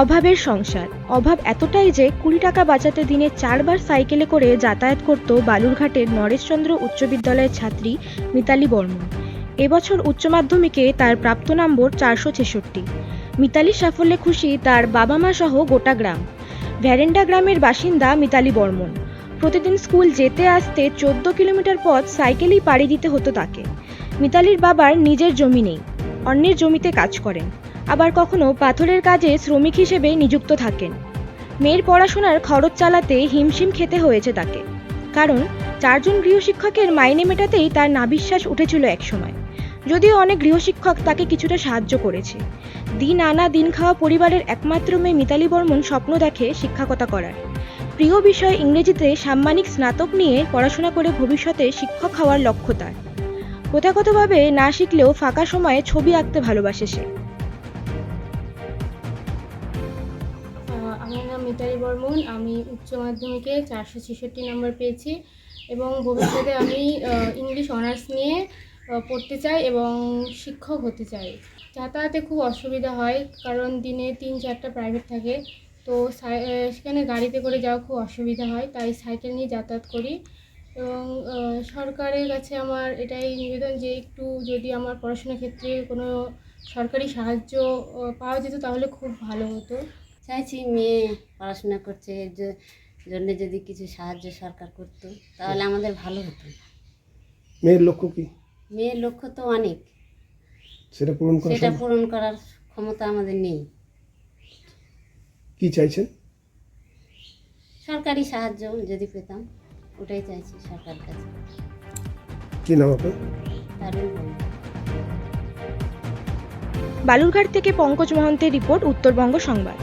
অভাবের সংসার। অভাব এতটাই যে কুড়ি টাকা বাঁচাতে দিনে চারবার সাইকেলে করে যাতায়াত করত বালুরঘাটের নরেশচন্দ্র উচ্চ বিদ্যালয়ের ছাত্রী মিতালি বর্মন। এবছর উচ্চ মাধ্যমিকে তার প্রাপ্ত নম্বর চারশো ছেষট্টি। মিতালির সাফল্যে খুশি তার বাবা মা সহ গোটা গ্রাম। ভ্যারেন্ডা গ্রামের বাসিন্দা মিতালি বর্মন। প্রতিদিন স্কুল যেতে আসতে চোদ্দ কিলোমিটার পথ সাইকেলেই পাড়ি দিতে হতো তাকে। মিতালির বাবার নিজের জমি নেই, অন্যের জমিতে কাজ করেন। আবার কখনো পাথরের কাজে শ্রমিক হিসেবে নিযুক্ত থাকেন। মেয়ের পড়াশোনার খরচ চালাতে হিমশিম খেতে হয়েছে তাকে। কারণ চারজন গৃহশিক্ষকের মাইনে মেটাতেই তার নাবিশ্বাস উঠেছিল একসময়। যদিও অনেক গৃহশিক্ষক তাকে কিছুটা সাহায্য করেছে। দিন আনা দিন খাওয়া পরিবারের একমাত্র মেয়ে মিতালি বর্মন স্বপ্ন দেখে শিক্ষকতা করার। প্রিয় বিষয় ইংরেজিতে সাম্মানিক স্নাতক নিয়ে পড়াশোনা করে ভবিষ্যতে শিক্ষক হওয়ার লক্ষ্য তার। প্রথাগতভাবে না শিখলেও ফাঁকা সময়ে ছবি আঁকতে ভালোবাসে সে। আমার নাম মিতালি বর্মন, আমি উচ্চ মাধ্যমিকে চারশো ছেষট্টি নম্বর পেয়েছি এবং ভবিষ্যতে আমি ইংলিশ অনার্স নিয়ে পড়তে চাই এবং শিক্ষক হতে চাই। যাতায়াতে খুব অসুবিধা হয় কারণ দিনে তিন চারটা প্রাইভেট থাকে। তো সেখানে গাড়িতে করে যাওয়া খুব অসুবিধা হয়, তাই সাইকেল নিয়ে যাতায়াত করি। এবং সরকারের কাছে আমার এটাই নিবেদন যে একটু যদি আমার পড়াশোনার ক্ষেত্রে কোনো সরকারি সাহায্য পাওয়া যেত তাহলে খুব ভালো হতো। চাইছি মেয়ে পড়াশোনা করছে এর জন্য যদি কিছু সাহায্য সরকার করতো তাহলে আমাদের ভালো হতো। মেয়ের লক্ষ্য কি? মেয়ের লক্ষ্য তো অনেক। সেটা পূরণ করা সেটা পূরণ করার ক্ষমতা আমাদের নেই। কি চাইছেন? সরকারি সাহায্য যদি পেতাম ওটাই চাইছি সরকার কাছে। কি নাম আপনার? বালুরঘাট থেকে পঙ্কজ মহন্তের রিপোর্ট উত্তরবঙ্গ সংবাদ।